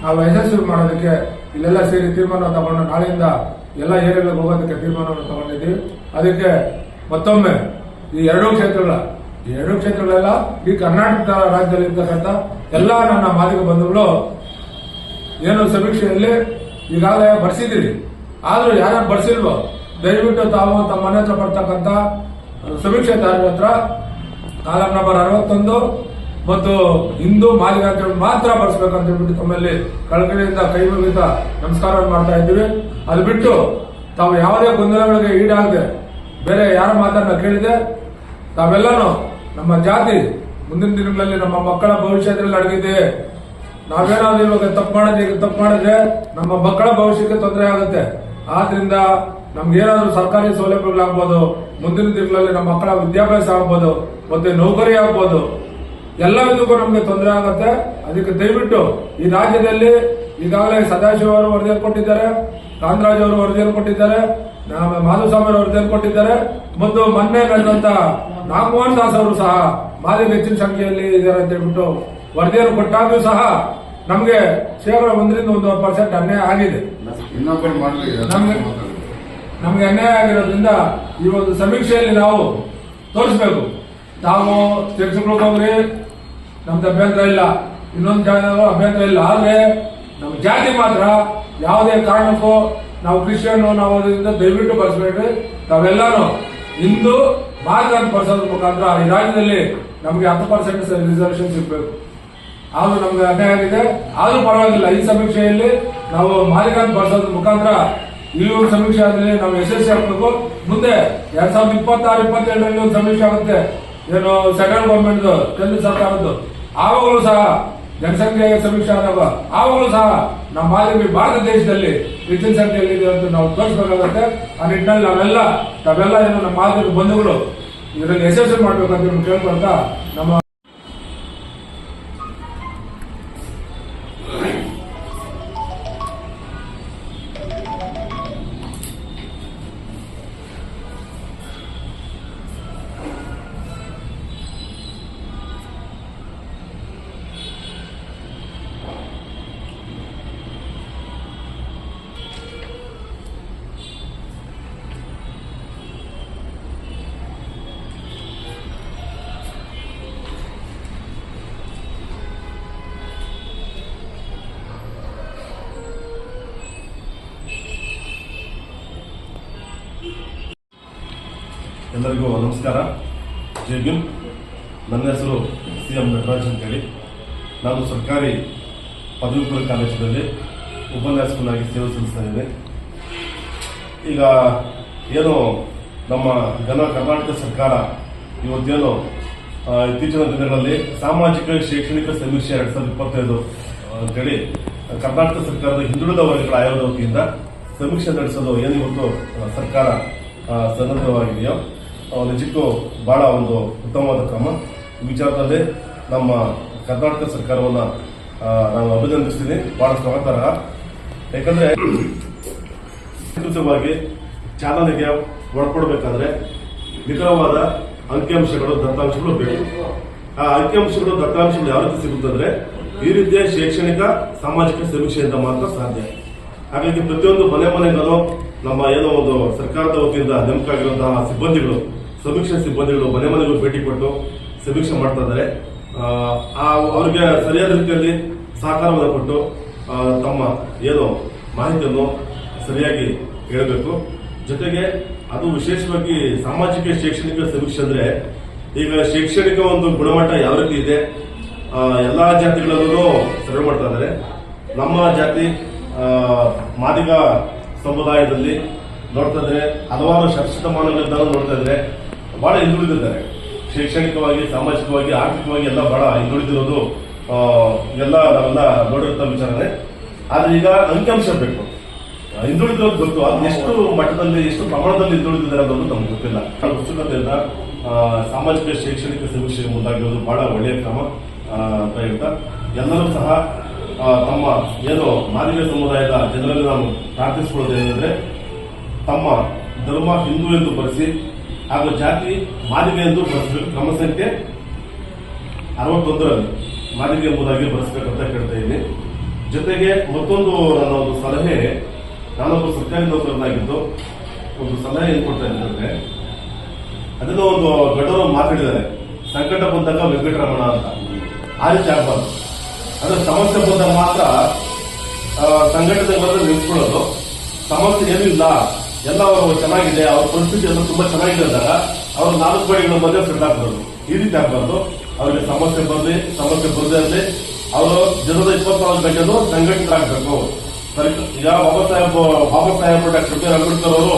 ನಾವು ಯಶಸ್ವಿ ಮಾಡೋದಕ್ಕೆ ಇಲ್ಲೆಲ್ಲ ಸೇರಿ ತೀರ್ಮಾನ ತಗೊಂಡು ನಾಳೆಯಿಂದ ಎಲ್ಲ ಏರಿಯಾಗಳಿಗೆ ಹೋಗೋದಕ್ಕೆ ತೀರ್ಮಾನವನ್ನು ತಗೊಂಡಿದ್ದೀವಿ. ಅದಕ್ಕೆ ಮತ್ತೊಮ್ಮೆ ಈ ಎರಡೂ ಕ್ಷೇತ್ರಗಳ, ಈ ಎರಡು ಕ್ಷೇತ್ರಗಳೆಲ್ಲ ಈ ಕರ್ನಾಟಕ ರಾಜ್ಯದಲ್ಲಿ ಇರ್ತಕ್ಕಂಥ ಎಲ್ಲ ನನ್ನ ಮಾದಿಗ ಬಂಧುಗಳು ಏನು ಸಮೀಕ್ಷೆಯಲ್ಲಿ ಈಗಾಗಲೇ ಬರ್ಸಿದ್ದೀರಿ. ಆದರೂ ಯಾರು ಬರ್ಸಿಲ್ವೋ, ದಯವಿಟ್ಟು ತಾವು ತಮ್ಮ ಮನೆ ಹತ್ರ ಬರ್ತಕ್ಕಂಥ ಸಮೀಕ್ಷೆದಾರರ ಹತ್ರ ಕಾಲಂ ನಂಬರ್ ಅರವತ್ತೊಂದು ಮತ್ತು ಹಿಂದೂ ಮಾದಿಗ ಅಂತ ಹೇಳಿ ಮಾತ್ರ ಬರ್ಸ್ಬೇಕಂತ ಹೇಳ್ಬಿಟ್ಟು ತಮ್ಮಲ್ಲಿ ಕಳಕಳಿಯಿಂದ ಕೈ ಮುಗಿದ ನಮಸ್ಕಾರವನ್ನು ಮಾಡ್ತಾ ಇದ್ದೀವಿ. ಅದು ಬಿಟ್ಟು ತಾವು ಯಾವುದೇ ಗೊಂದಲಗಳಿಗೆ ಈಡಾಗದೆ ಬೇರೆ ಯಾರ ಮಾತನ್ನ ಕೇಳಿದೆ ತಾವೆಲ್ಲನೂ ನಮ್ಮ ಜಾತಿ ಮುಂದಿನ ದಿನಗಳಲ್ಲಿ ನಮ್ಮ ಮಕ್ಕಳ ಭವಿಷ್ಯದಲ್ಲಿ ಅಡಗಿದೆ ನಾವೇನಾದ್ರೂ ಇವಾಗ ತಪ್ಪು ಮಾಡಿದ್ರೆ ತಪ್ಪು ಮಾಡಿದ್ರೆ ನಮ್ಮ ಮಕ್ಕಳ ಭವಿಷ್ಯಕ್ಕೆ ತೊಂದರೆ ಆಗುತ್ತೆ. ಆದ್ರಿಂದ ನಮ್ಗೆ ಏನಾದ್ರೂ ಸರ್ಕಾರಿ ಸೌಲಭ್ಯಗಳಾಗ್ಬೋದು, ಮುಂದಿನ ದಿನಗಳಲ್ಲಿ ನಮ್ಮ ಮಕ್ಕಳ ವಿದ್ಯಾಭ್ಯಾಸ ಆಗ್ಬೋದು, ಮತ್ತೆ ನೌಕರಿ ಆಗ್ಬೋದು ಎಲ್ಲದಕ್ಕೂ ನಮ್ಗೆ ತೊಂದರೆ ಆಗುತ್ತೆ. ಅದಕ್ಕೆ ದಯವಿಟ್ಟು ಈ ರಾಜ್ಯದಲ್ಲಿ ಈಗಾಗಲೇ ಸದಾಶಿವ ಅವರು ವರದಿಯನ್ನು ಕೊಟ್ಟಿದ್ದಾರೆ, ಕಾಂತರಾಜ್ ಅವರು ವರದಿಯನ್ನು ಕೊಟ್ಟಿದ್ದಾರೆ. ನಮ್ಮ ಮಾಧುಸ್ವಾಮಿ ಅವರು ವರದಿಯನ್ನು ಕೊಟ್ಟಿದ್ದಾರೆ ಮತ್ತು ಮೊನ್ನೆ ನಡೆದಂತ ನಾಗಮೋಹನ್ ದಾಸ್ ಅವರು ಸಹ ಮಾದಿಗ ಹೆಚ್ಚಿನ ಸಂಖ್ಯೆಯಲ್ಲಿ ಇದ್ದಾರೆ ಅಂತ ಹೇಳ್ಬಿಟ್ಟು ವರದಿಯನ್ನು ಕೊಟ್ಟಾದ್ರೂ ಸಹ ನಮಗೆ ಶೇಕಡ ಒಂದರಿಂದ ಒಂದು ಪರ್ಸೆಂಟ್ ಅನ್ಯಾಯ ಆಗಿದೆ. ನಮಗೆ ಅನ್ಯಾಯ ಆಗಿರೋದ್ರಿಂದ ಈ ಒಂದು ಸಮೀಕ್ಷೆಯಲ್ಲಿ ನಾವು ತೋರಿಸ್ಬೇಕು. ತಾವು ಚರ್ಚೆಗಳಿಗೆ ಹೋಗ್ರಿ. ನಮ್ದು ಅಭ್ಯಂತರ ಇಲ್ಲ. ಇನ್ನೊಂದು ಜಾಗ ಅಭ್ಯಂತರ ಇಲ್ಲ. ಆದ್ರೆ ನಮ್ಮ ಜಾತಿ ಮಾತ್ರ ಯಾವುದೇ ಕಾರಣಕ್ಕೂ ನಾವು ಕ್ರಿಶ್ಚಿಯನ್, ನಾವು ಅದರಿಂದ ದಯವಿಟ್ಟು ಬರ್ಸ್ಬೇಡ್ರಿ ನಾವೆಲ್ಲಾನು ಇಂದು ಭಾರತ ಬರ್ಸೋದ್ರ ಮುಖಾಂತರ ಈ ರಾಜ್ಯದಲ್ಲಿ ನಮಗೆ ಹತ್ತು ಪರ್ಸೆಂಟ್ ರಿಸರ್ವೇಶನ್ ಸಿಗಬೇಕು ಆದ್ರೂ ನಮ್ಗೆ ಅನ್ಯಾಯ ಆಗಿದೆ. ಆದ್ರೂ ಪರವಾಗಿಲ್ಲ. ಈ ಸಮೀಕ್ಷೆಯಲ್ಲಿ ನಾವು ಮಾಲಿಕಾಂತ್ ಬಳಸೋದ್ರ ಮುಖಾಂತರ ಈ ಒಂದು ಸಮೀಕ್ಷೆ ಆದ್ರೆ ನಾವು ಯಶಸ್ವಿ ಆಗ್ಬೇಕು ಮುಂದೆ ಎರಡ್ ಸಾವಿರದ ಇಪ್ಪತ್ತಾರು, ಇಪ್ಪತ್ತೇಳರಲ್ಲಿ ಒಂದು ಸಮೀಕ್ಷೆ ಆಗುತ್ತೆ. ಏನು ಸೆಂಟ್ರಲ್ ಗೌರ್ಮೆಂಟ್ ಕೇಂದ್ರ ಸರ್ಕಾರದ್ದು. ಆವಾಗಲೂ ಸಹ ಜನಸಂಖ್ಯೆ ಸಮೀಕ್ಷೆ ಆದಾಗ ಆವಾಗಲೂ ಸಹ ನಮ್ಮ ಮಾದರಿ ಭಾರತ ದೇಶದಲ್ಲಿ ಹೆಚ್ಚಿನ ಸಂಖ್ಯೆಯಲ್ಲಿ ಇದೆ ಅಂತ ನಾವು ತೋರಿಸಬೇಕಾಗುತ್ತೆ. ಆ ನಿಟ್ಟಿನಲ್ಲಿ ನಾವೆಲ್ಲ ತಾವೆಲ್ಲ ಏನು ನಮ್ಮ ಮಾದರಿ ಬಂಧುಗಳು ಇದರಲ್ಲಿ ಯಶಸ್ವಿ ಮಾಡಬೇಕಂತ ಕೇಳ್ಕೊಳ್ತಾ ನಮ್ಮ ಎಲ್ಲರಿಗೂ ನಮಸ್ಕಾರ. ಜೈ ಭೀಮ್. ನನ್ನ ಹೆಸರು ಸಿ ಎಂ ನಟರಾಜ್ ಅಂತೇಳಿ. ನಾನು ಸರ್ಕಾರಿ ಪದವಿ ಪೂರ್ವ ಕಾಲೇಜಿನಲ್ಲಿ ಉಪನ್ಯಾಸಕನಾಗಿ ಸೇವೆ ಸಲ್ಲಿಸ್ತಾ ಇದ್ದೇನೆ. ಈಗ ಏನು ನಮ್ಮ ಘನ ಕರ್ನಾಟಕ ಸರ್ಕಾರ ಇವತ್ತೇನು ಇತ್ತೀಚಿನ ದಿನಗಳಲ್ಲಿ ಸಾಮಾಜಿಕ, ಶೈಕ್ಷಣಿಕ ಸಮೀಕ್ಷೆ ಎರಡ್ ಸಾವಿರದ ಇಪ್ಪತ್ತೈದು ಅಂತೇಳಿ ಕರ್ನಾಟಕ ಸರ್ಕಾರದ ಹಿಂದುಳಿದ ವರ್ಗಗಳ ಆಯೋಗದ ವತಿಯಿಂದ ಸಮೀಕ್ಷೆ ನಡೆಸಲು ಏನು ಇವತ್ತು ಸರ್ಕಾರ ಸನ್ನದ್ಧವಾಗಿದೆಯೋ ನಿಜಕ್ಕೂ ಬಹಳ ಒಂದು ಉತ್ತಮವಾದ ಕ್ರಮ. ಈ ವಿಚಾರದಲ್ಲಿ ನಮ್ಮ ಕರ್ನಾಟಕ ಸರ್ಕಾರವನ್ನು ನಾನು ಅಭಿನಂದಿಸ್ತೀನಿ. ಬಹಳ ಸ್ವಾಗತಾರ್ಹ. ಯಾಕಂದ್ರೆ ಅಧಿಕೃತವಾಗಿ ಚಾಲನೆಗೆ ಒಳಪಡಬೇಕಾದ್ರೆ ನಿಖರವಾದ ಅಂಕಿಅಂಶಗಳು, ದತ್ತಾಂಶಗಳು ಬೇಕು. ಆ ಅಂಕಿಅಂಶಗಳು, ದತ್ತಾಂಶಗಳು ಯಾವ ರೀತಿ ಸಿಗುತ್ತಂದ್ರೆ ಈ ರೀತಿಯ ಶೈಕ್ಷಣಿಕ, ಸಾಮಾಜಿಕ ಸಮೀಕ್ಷೆಯಿಂದ ಮಾತ್ರ ಸಾಧ್ಯ. ಹಾಗಾಗಿ ಪ್ರತಿಯೊಂದು ಮನೆ ಮನೆಗಳು, ನಮ್ಮ ಏನೋ ಒಂದು ಸರ್ಕಾರದ ವತಿಯಿಂದ ನೇಮಕ ಸಿಬ್ಬಂದಿಗಳು ಸಮೀಕ್ಷೆ ಸಿಬ್ಬಂದಿಗಳು ಮನೆ ಮನೆಗೂ ಭೇಟಿ ಕೊಟ್ಟು ಸಮೀಕ್ಷೆ ಮಾಡ್ತಾ ಇದ್ದಾರೆ. ಅವರಿಗೆ ಸರಿಯಾದ ರೀತಿಯಲ್ಲಿ ಸಹಕಾರವನ್ನು ಕೊಟ್ಟು ತಮ್ಮ ಏನು ಮಾಹಿತಿಯನ್ನು ಸರಿಯಾಗಿ ಹೇಳಬೇಕು. ಜೊತೆಗೆ ಅದು ವಿಶೇಷವಾಗಿ ಸಾಮಾಜಿಕ ಶೈಕ್ಷಣಿಕ ಸಮೀಕ್ಷೆ ಅಂದರೆ ಈಗ ಶೈಕ್ಷಣಿಕ ಒಂದು ಗುಣಮಟ್ಟ ಯಾವ ರೀತಿ ಇದೆ ಎಲ್ಲ ಜಾತಿಗಳಲ್ಲೂ ಸರ್ವೆ ಮಾಡ್ತಾ ಇದ್ದಾರೆ. ನಮ್ಮ ಜಾತಿ ಮಾದಿಗ ಸಮುದಾಯದಲ್ಲಿ ನೋಡ್ತಾ ಇದ್ರೆ ಹಲವಾರು ಶತಮಾನಗಳಿಂದ ನೋಡ್ತಾ ಇದ್ರೆ ಬಹಳ ಹಿಂದುಳಿದಿದ್ದಾರೆ. ಶೈಕ್ಷಣಿಕವಾಗಿ, ಸಾಮಾಜಿಕವಾಗಿ, ಆರ್ಥಿಕವಾಗಿ ಎಲ್ಲ ಬಹಳ ಹಿಂದುಳಿದಿರೋದು ಎಲ್ಲ ನಾವೆಲ್ಲ ನೋಡಿರುತ್ತ ವಿಚಾರಣೆ ಆದ್ರೆ ಈಗ ಅಂಕಿಅಂಶ ಬೇಕು. ಹಿಂದುಳಿದಿರೋದು ಗೊತ್ತು. ಅದು ಎಷ್ಟು ಮಟ್ಟದಲ್ಲಿ, ಎಷ್ಟು ಪ್ರಮಾಣದಲ್ಲಿ ಹಿಂದುಳಿದಿದ್ದಾರೆ ಅನ್ನೋದು ನಮ್ಗೆ ಗೊತ್ತಿಲ್ಲ. ಉತ್ಸುಕತೆಯಿಂದ ಸಾಮಾಜಿಕ, ಶೈಕ್ಷಣಿಕ ಸಮೀಕ್ಷೆಗೆ ಮುಂದಾಗಿರೋದು ಬಹಳ ಒಳ್ಳೆಯ ಕ್ರಮ ಅಂತ ಹೇಳ್ತಾ. ಎಲ್ಲರೂ ಸಹ ತಮ್ಮ ಏನು ಮಾದಿಗ ಸಮುದಾಯದ ಜನರಲ್ಲಿ ನಾನು ಪ್ರಾರ್ಥಿಸಿಕೊಳ್ಳೋದು ಏನಂದ್ರೆ, ತಮ್ಮ ಧರ್ಮ ಹಿಂದೂ ಎಂದು ಬರೆಸಿ ಹಾಗೂ ಜಾತಿ, ಮಾದಿಗೆ ಎಂದು ಬರೆಸಬೇಕು. ಕ್ರಮ ಸಂಖ್ಯೆ ಅರವತ್ತೊಂದರಲ್ಲಿ ಮಾದಿಗೆ ಎಂಬುದಾಗಿ ಬರೆಸಬೇಕಂತ ಕೇಳ್ತಾ ಇದ್ದೀನಿ. ಜೊತೆಗೆ ಮತ್ತೊಂದು ನನ್ನ ಒಂದು ಸಲಹೆ, ನಾನೊಬ್ಬ ಸರ್ಕಾರಿ ನೌಕರನಾಗಿದ್ದು, ಒಂದು ಸಲಹೆ ಏನು ಕೊಡ್ತಾ ಇದ್ದೀನಿ ಅದನ್ನು ಒಂದು ದೊಡ್ಡವರು ಮಾತಾಡಿದ್ದಾರೆ. ಸಂಕಟ ಬಂದಾಗ ವೆಂಕಟರಮಣ ಅಂತ. ಆ ರೀತಿ ಆಗ್ಬಾರ್ದು. ಅಂದ್ರೆ ಸಮಸ್ಯೆ ಬಂದಾಗ ಮಾತ್ರ ಸಂಘಟನೆ ಬಂದ್ರೆ ನಿಲ್ಸ್ಕೊಳ್ಳೋದು. ಸಮಸ್ಯೆ ಏನೂ ಇಲ್ಲ. ಎಲ್ಲ ಅವರು ಚೆನ್ನಾಗಿದೆ, ಅವ್ರ ಪರಿಸ್ಥಿತಿ ಎಲ್ಲ ತುಂಬಾ ಚೆನ್ನಾಗಿದೆ ಅಂದಾಗ ಅವ್ರ ನಾಲ್ಕು ಬಾಡಿಗಳ ಮಧ್ಯೆ ಫ್ರೆಂಡ್ ಆಗ್ಬಾರ್ದು ಈ ರೀತಿ ಆಗ್ಬಾರ್ದು. ಅವ್ರಿಗೆ ಸಮಸ್ಯೆ ಬರ್ಲಿ ಸಮಸ್ಯೆ ಬರದೇ ಅಲ್ಲಿ ಅವರು ಜನದ ಇಪ್ಪತ್ನಾಲ್ಕು ಗಂಟೆದು ಸಂಘಟಿತರಾಗಬೇಕು. ಈಗ Baba Saheb Baba Saheb doctor B R Ambedkar ಅವರು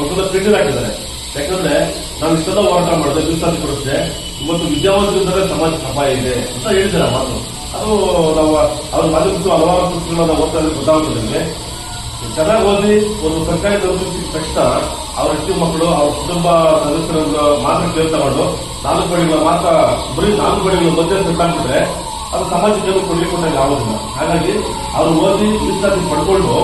ಒಂದು ಪ್ರಿಂಟ್ ಹಾಕಿದ್ದಾರೆ. ಯಾಕಂದ್ರೆ ನಾವು ಇಷ್ಟೆಲ್ಲ ಹೋರಾಟ ಮಾಡಿದೆ ದಿವಸ ಕೊಡಿಸಿದೆ ಇವತ್ತು ವಿದ್ಯಾವಂತರಿಂದಲೇ ಸಮಾಜ ಅಪಾಯ ಇದೆ ಅಂತ ಹೇಳಿದ್ದಾರೆ ಮಾತು. ಅದು ನಾವು ಅವ್ರ ಮಾಧ್ಯಮ ಹಲವಾರು ಪುಸ್ತಕಗಳನ್ನ ಓದ್ತಾ ಇದ್ರೆ ಗೊತ್ತಾಗ್ತದೆ ನಿಮಗೆ. ಚೆನ್ನಾಗಿ ಓದಿ ಒಂದು ಸರ್ಕಾರಿ ನೌಕರಿ ತಕ್ಷಣ ಅವ್ರ ಹೆಂಡತಿ ಮಕ್ಕಳು ಅವ್ರ ಕುಟುಂಬ ಸದಸ್ಯರ ಮಾತ್ರ ಕೇಳಿ ತಗೊಂಡು ನಾಲ್ಕು ಬಡಿಗಳ ಮಾತ್ರ ಬರೀ ನಾಲ್ಕು ಬಡಿಗಳ ಮಧ್ಯೆ ಸಿಟ್ಟಾಗ್ಬಿಟ್ರೆ ಅದು ಸಮಾಜಕ್ಕೆ ಕೊಡ್ಲಿಕ್ಕೆ ಕೊಟ್ಟಾಗ ಆಗೋದಿಲ್ಲ. ಹಾಗಾಗಿ ಅವ್ರು ಓದಿ ಮೀಸಲಾತಿ ಪಡ್ಕೊಂಡು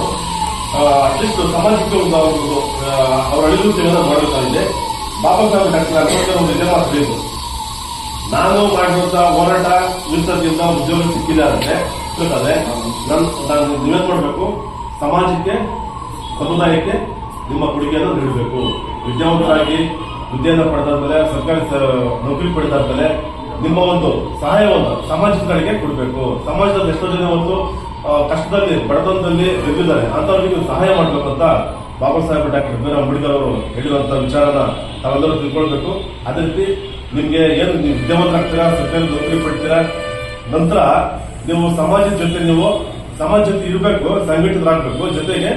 ಅಟ್ಲೀಸ್ಟ್ ಸಮಾಜಕ್ಕೆ ಒಂದು ಅವರು ಆ, ಅವ್ರ ಜೀವನ ಮಾಡಬೇಕಾಗಿದೆ. ಬಾಬಾ ಸಾಹೇಬ್ ಡಾಕ್ಟರ್ ಅಂಬೇಡ್ಕರ್ ಒಂದು ಇದೇ ಮಾತು ನಾನು ಮಾಡಿರುವಂತ ಹೋರಾಟ ಮೀಸಲಾತಿಯಿಂದ ಉದ್ಯೋಗ ಸಿಕ್ಕಿಲ್ಲ ಅಂದ್ರೆ ನಾನು ನೀವೇನ್ ಮಾಡಬೇಕು? ಸಮಾಜಕ್ಕೆ, ಸಮುದಾಯಕ್ಕೆ ನಿಮ್ಮ ಕೊಡುಗೆಯನ್ನು ನೀಡಬೇಕು. ವಿದ್ಯಾವಂತರಾಗಿ ಹುದ್ದೆಯನ್ನು ಪಡೆದಾದ ಮೇಲೆ, ಸರ್ಕಾರಿ ನೌಕರಿ ನೌಕರಿ ಪಡೆದಾದ್ಮೇಲೆ ನಿಮ್ಮ ಒಂದು ಸಹಾಯವನ್ನು ಸಮಾಜಗಳಿಗೆ ಕೊಡಬೇಕು. ಸಮಾಜದಲ್ಲಿ ಎಷ್ಟೋ ಜನ ಒಂದು ಕಷ್ಟದಲ್ಲಿ, ಬಡತನದಲ್ಲಿ ಬೆದ್ದಿದ್ದಾರೆ ಅಂತವ್ರಿಗೆ ಸಹಾಯ ಮಾಡಬೇಕು Baba Saheb doctor B R Ambedkar ಅವರು ಹೇಳಿರುವಂತಹ ವಿಚಾರನ ತಾವೆಲ್ಲರೂ ತಿಳ್ಕೊಳ್ಬೇಕು. ಅದೇ ರೀತಿ ನಿಮ್ಗೆ ಏನು ನೀವು ವಿದ್ಯಾವಂತರಾಗ್ತೀರಾ, ಸರ್ಕಾರಿ ನೌಕರಿ ಪಡ್ತೀರಾ, ನಂತರ ನೀವು ಸಮಾಜದ ಜೊತೆ ನೀವು ಸಮಾಜ ಜೊತೆ ಇರಬೇಕು, ಸಂಘಟಿತರಾಗಬೇಕು, ಜೊತೆಗೆ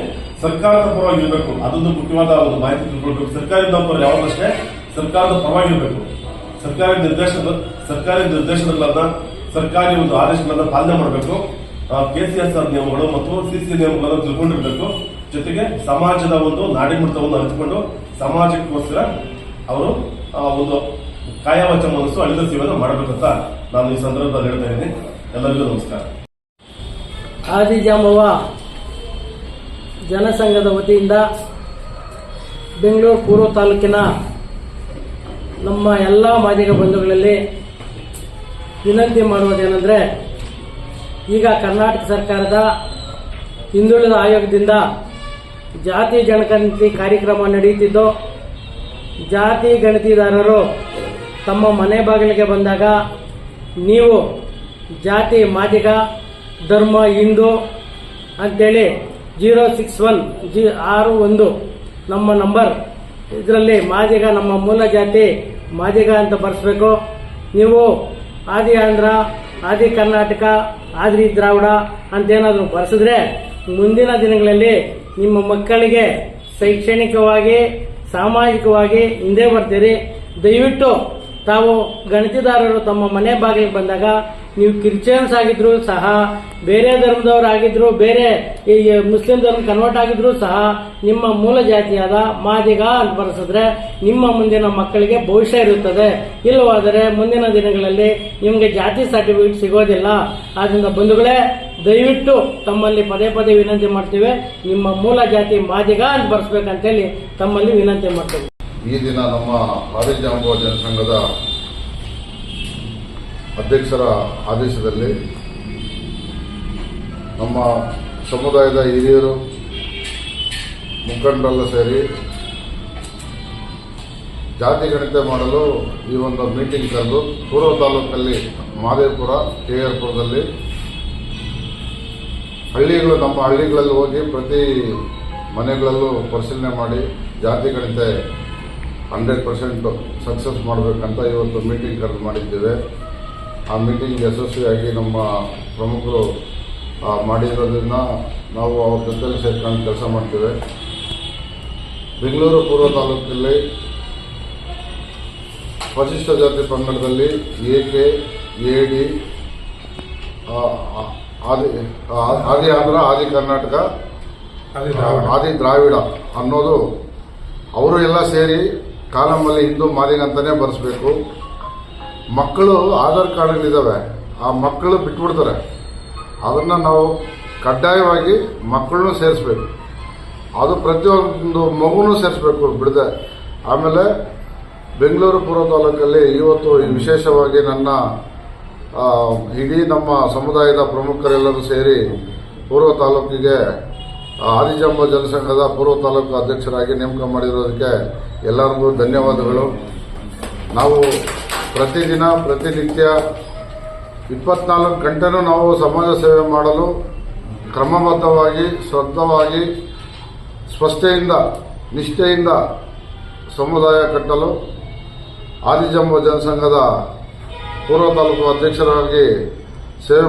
ಸರ್ಕಾರದ ಪರವಾಗಿ ಇರಬೇಕು ಅದೊಂದು ಮುಖ್ಯವಾದ ಒಂದು ಮಾಹಿತಿ ತಿಳ್ಕೊಳ್ಬೇಕು. ಸರ್ಕಾರಿ ನೌಕರರು ಯಾವಾಗಷ್ಟೇ ಸರ್ಕಾರದ ಪರವಾಗಿ ಇರಬೇಕು ಸರ್ಕಾರಿ ನಿರ್ದೇಶನ, ಸರ್ಕಾರಿ ನಿರ್ದೇಶನಗಳನ್ನ, ಸರ್ಕಾರಿ ಒಂದು ಆದೇಶಗಳನ್ನ ಪಾಲನೆ ಮಾಡಬೇಕು. ಕೆಸಿಎಸ್ಆರ್ ನಿಯಮಗಳು ಮತ್ತು ಸಿಸಿ ನಿಯಮಗಳನ್ನು ತಿಳ್ಕೊಂಡಿರಬೇಕು. ಜೊತೆಗೆ ಸಮಾಜದ ಒಂದು ನಾಡಿಮಿಡಿತವನ್ನು ಹಂಚಿಕೊಂಡು ಸಮಾಜಕ್ಕೋಸ್ಕರ ಅವರು ಒಂದು ಕಾಯವಚ ಮನಸ್ಸು ಅಳಿದ ಸೇವೆಯನ್ನು ಮಾಡಬೇಕಂತ ನಾನು ಈ ಸಂದರ್ಭದಲ್ಲಿ ಹೇಳ್ತಾ ಇದ್ದೀನಿ. ಎಲ್ಲರಿಗೂ ನಮಸ್ಕಾರ. ಆದಿಜಾಂಬವ ಜನಸಂಘದ ವತಿಯಿಂದ ಬೆಂಗಳೂರು ಪೂರ್ವ ತಾಲೂಕಿನ ನಮ್ಮ ಎಲ್ಲ ಮಾದಿಗ ಬಂಧುಗಳಲ್ಲಿ ವಿನಂತಿ ಮಾಡುವುದೇನೆಂದರೆ ಈಗ ಕರ್ನಾಟಕ ಸರ್ಕಾರದ ಹಿಂದುಳಿದ ಆಯೋಗದಿಂದ ಜಾತಿ ಜನಗಣತಿ ಕಾರ್ಯಕ್ರಮ ನಡೆಯುತ್ತಿದ್ದು, ಜಾತಿ ಗಣತಿದಾರರು ತಮ್ಮ ಮನೆ ಬಾಗಿಲಿಗೆ ಬಂದಾಗ ನೀವು ಜಾತಿ ಮಾದಿಗ ಧರ್ಮ ಹಿಂದೂ ಅಂತೇಳಿ ಜೀರೋ ಸಿಕ್ಸ್ ಒನ್, ಜಿ ಆರು ಒಂದು ನಮ್ಮ ನಂಬರ್. ಇದರಲ್ಲಿ ಮಾದಿಗ ನಮ್ಮ ಮೂಲ ಜಾತಿ, ಮಾದಿಗ ಅಂತ ಬರೆಸ್ಬೇಕು. ನೀವು ಆದಿ ಆಂಧ್ರ, ಆದಿ ಕರ್ನಾಟಕ, ಆದಿ ದ್ರಾವಿಡ ಅಂತೇನಾದರೂ ಬರೆಸಿದ್ರೆ ಮುಂದಿನ ದಿನಗಳಲ್ಲಿ ನಿಮ್ಮ ಮಕ್ಕಳಿಗೆ ಶೈಕ್ಷಣಿಕವಾಗಿ, ಸಾಮಾಜಿಕವಾಗಿ ಹಿಂದೆ ಬರ್ತೀರಿ. ದಯವಿಟ್ಟು ತಾವು ಗಣತಿದಾರರು ತಮ್ಮ ಮನೆ ಬಾಗಿಲಿಗೆ ಬಂದಾಗ ನೀವು ಕ್ರಿಶ್ಚಿಯನ್ಸ್ ಆಗಿದ್ರು ಸಹ, ಬೇರೆ ಧರ್ಮದವರಾಗಿದ್ರು ಬೇರೆ ಮುಸ್ಲಿಂ ಧರ್ಮ ಕನ್ವರ್ಟ್ ಆಗಿದ್ರು ಸಹ, ನಿಮ್ಮ ಮೂಲ ಜಾತಿಯಾದ ಮಾದಿಗ ಅಂತ ಬರೆಸಿದ್ರೆ ನಿಮ್ಮ ಮುಂದಿನ ಮಕ್ಕಳಿಗೆ ಭವಿಷ್ಯ ಇರುತ್ತದೆ. ಇಲ್ಲವಾದರೆ ಮುಂದಿನ ದಿನಗಳಲ್ಲಿ ನಿಮಗೆ ಜಾತಿ ಸರ್ಟಿಫಿಕೇಟ್ ಸಿಗೋದಿಲ್ಲ. ಆದ್ದರಿಂದ ಬಂಧುಗಳೇ, ದಯವಿಟ್ಟು ತಮ್ಮಲ್ಲಿ ಪದೇ ಪದೇ ವಿನಂತಿ ಮಾಡ್ತೀವಿ. ನಿಮ್ಮ ಮೂಲ ಜಾತಿ ಮಾದಿಗ ಅಂತ ಬರ್ಸ್ಬೇಕಂತೇಳಿ ತಮ್ಮಲ್ಲಿ ವಿನಂತಿ ಮಾಡ್ತೀವಿ. ಈ ದಿನ ನಮ್ಮ ಜನಸಂಘದ ಅಧ್ಯಕ್ಷರ ಆದೇಶದಲ್ಲಿ ನಮ್ಮ ಸಮುದಾಯದ ಹಿರಿಯರು, ಮುಖಂಡರೆಲ್ಲ ಸೇರಿ ಜಾತಿ ಗಣಿತ ಮಾಡಲು ಈ ಒಂದು ಮೀಟಿಂಗ್ ಕರೆದು ಪೂರ್ವ ತಾಲೂಕಲ್ಲಿ ಮಾದೇಪುರ ಕೆ ಆರ್ ಪುರದಲ್ಲಿ ಹಳ್ಳಿಗಳು, ನಮ್ಮ ಹಳ್ಳಿಗಳಲ್ಲಿ ಹೋಗಿ ಪ್ರತಿ ಮನೆಗಳಲ್ಲೂ ಪರಿಶೀಲನೆ ಮಾಡಿ ಜಾತಿ ಗಣಿತ ಹಂಡ್ರೆಡ್ ಪರ್ಸೆಂಟ್ ಸಕ್ಸಸ್ ಮಾಡಬೇಕಂತ ಇವತ್ತು ಮೀಟಿಂಗ್ ಕರೆದು ಮಾಡಿದ್ದೇವೆ. ಆ ಮೀಟಿಂಗ್ ಯಶಸ್ವಿಯಾಗಿ ನಮ್ಮ ಪ್ರಮುಖರು ಮಾಡಿರೋದ್ರಿಂದ ನಾವು ಅವ್ರ ಜೊತೆಲಿ ಸೇರ್ಕೊಂಡು ಕೆಲಸ ಮಾಡ್ತೇವೆ ಬೆಂಗಳೂರು ಪೂರ್ವ ತಾಲೂಕಲ್ಲಿ ಪರಿಶಿಷ್ಟ ಜಾತಿ ಪಂಗಡದಲ್ಲಿ A K A D Adi Adi Andhra ಆದಿ ಕರ್ನಾಟಕ. ಆದಿ ದ್ರಾವಿಡ ಅನ್ನೋದು ಅವರು ಎಲ್ಲ ಸೇರಿ ಕಾಲಮಲ್ಲಿ ಹಿಂದೂ ಮಾದಿಗ ಅಂತಲೇ ಬರೆಸ್ಬೇಕು ಮಕ್ಕಳು ಆಧಾರ್ ಕಾರ್ಡ್ಗಳಿದ್ದಾವೆ ಆ ಮಕ್ಕಳು ಬಿಟ್ಬಿಡ್ತಾರೆ. ಅದನ್ನು ನಾವು ಕಡ್ಡಾಯವಾಗಿ ಮಕ್ಕಳನ್ನು ಸೇರಿಸ್ಬೇಕು. ಅದು ಪ್ರತಿಯೊಂದು ಮಗುನೂ ಸೇರಿಸ್ಬೇಕು ಬಿಡದೆ. ಆಮೇಲೆ ಬೆಂಗಳೂರು ಪೂರ್ವ ತಾಲೂಕಲ್ಲಿ ಇವತ್ತು ವಿಶೇಷವಾಗಿ ನನ್ನ ಇಡೀ ನಮ್ಮ ಸಮುದಾಯದ ಪ್ರಮುಖರೆಲ್ಲರೂ ಸೇರಿ ಪೂರ್ವ ತಾಲೂಕಿಗೆ ಆದಿಜಾಂಬ ಜನಸಂಘದ ಪೂರ್ವ ತಾಲೂಕು ಅಧ್ಯಕ್ಷರಾಗಿ ನೇಮಕ ಮಾಡಿರೋದಕ್ಕೆ ಎಲ್ಲರಿಗೂ ಧನ್ಯವಾದಗಳು. ನಾವು ಪ್ರತಿದಿನ, ಪ್ರತಿನಿತ್ಯ ಇಪ್ಪತ್ನಾಲ್ಕು ಗಂಟೆನೂ ನಾವು ಸಮಾಜ ಸೇವೆ ಮಾಡಲು ಕ್ರಮಬದ್ಧವಾಗಿ ಶ್ರದ್ಧವಾಗಿ ಸ್ಪಷ್ಟೆಯಿಂದ ನಿಷ್ಠೆಯಿಂದ ಸಮುದಾಯ ಕಟ್ಟಲು ಆದಿಜಂಬ ಜನಸಂಘದ ಪೂರ್ವ ತಾಲೂಕು ಅಧ್ಯಕ್ಷರಾಗಿ ಸೇವೆ